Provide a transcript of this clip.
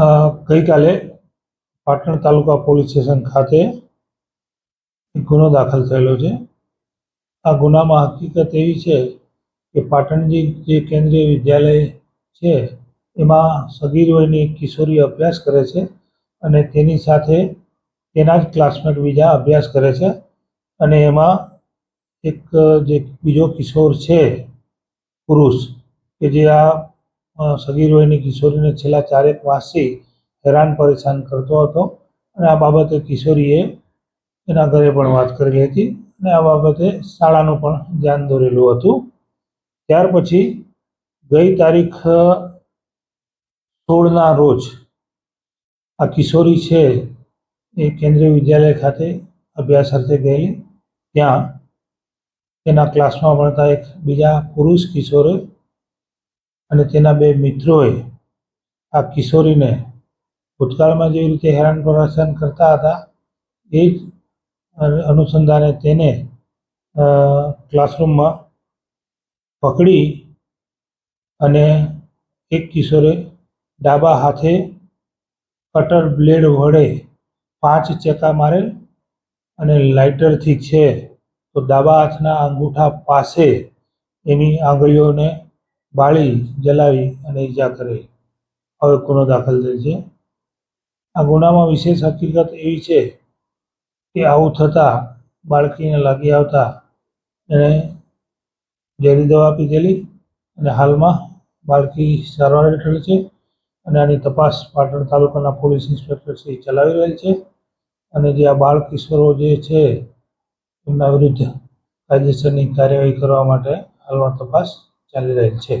ગઈકાલે પાટણ તાલુકા police station ખાતે ગુનો દાખલ થયેલો છે. આ ગુનામાં હકીકત એવી છે કે પાટણજી જે કેન્દ્રીય વિદ્યાલય છે, એમાં સગીર વયની કિશોરી અભ્યાસ કરે છે અને તેની સાથે તેના જ ક્લાસમેટ બીજા અભ્યાસ કરે છે અને એમાં એક, જે બીજો કિશોર છે પુરુષ કે જે આ સગીર વયની કિશોરીને છેલ્લા ચારેક માસથી હેરાન પરેશાન કરતો હતો અને આ બાબતે કિશોરીએ એના ઘરે પણ વાત કરેલી હતી અને આ બાબતે શાળાનું પણ ધ્યાન દોરેલું હતું. ત્યાર પછી ગઈ તારીખ સોળના રોજ આ કિશોરી છે એ કેન્દ્રીય વિદ્યાલય ખાતે અભ્યાસ અર્થે ગયેલી. ત્યાં તેના ક્લાસમાં ભણતા એક બીજા પુરુષ કિશોરે અને તેના બે મિત્રોએ આ કિશોરીને ભૂતકાળમાં જેવી રીતે હેરાન પરેશાન કરતા હતા, એ જ અનુ- અનુસંધાને તેને ક્લાસરૂમમાં પકડી અને એક કિશોરે ડાબા હાથે કટર બ્લેડ વડે પાંચ ચેકા મારેલ અને લાઇટરથી છે, તો ડાબા હાથના અંગૂઠા પાસે એની આંગળીઓને બાળી, જલાવી અને ઈજા કરેલ હવે ગુનો દાખલ થયેલ છે. આ ગુનામાં વિશેષ હકીકત એવી છે કે આવું થતાં બાળકીને લાગી આવતા એણે ઝેરી દવા આપી દેલી અને હાલમાં બાળકી સારવાર હેઠળ છે અને આની તપાસ પાટણ તાલુકાના પોલીસ ઇન્સ્પેક્ટર શ્રી ચલાવી રહેલ છે અને જે આ બાળ કિશોરો જે છે એમના વિરુદ્ધ કાયદેસરની કાર્યવાહી કરવા માટે હાલમાં તપાસ ચાલી રહેલ છે.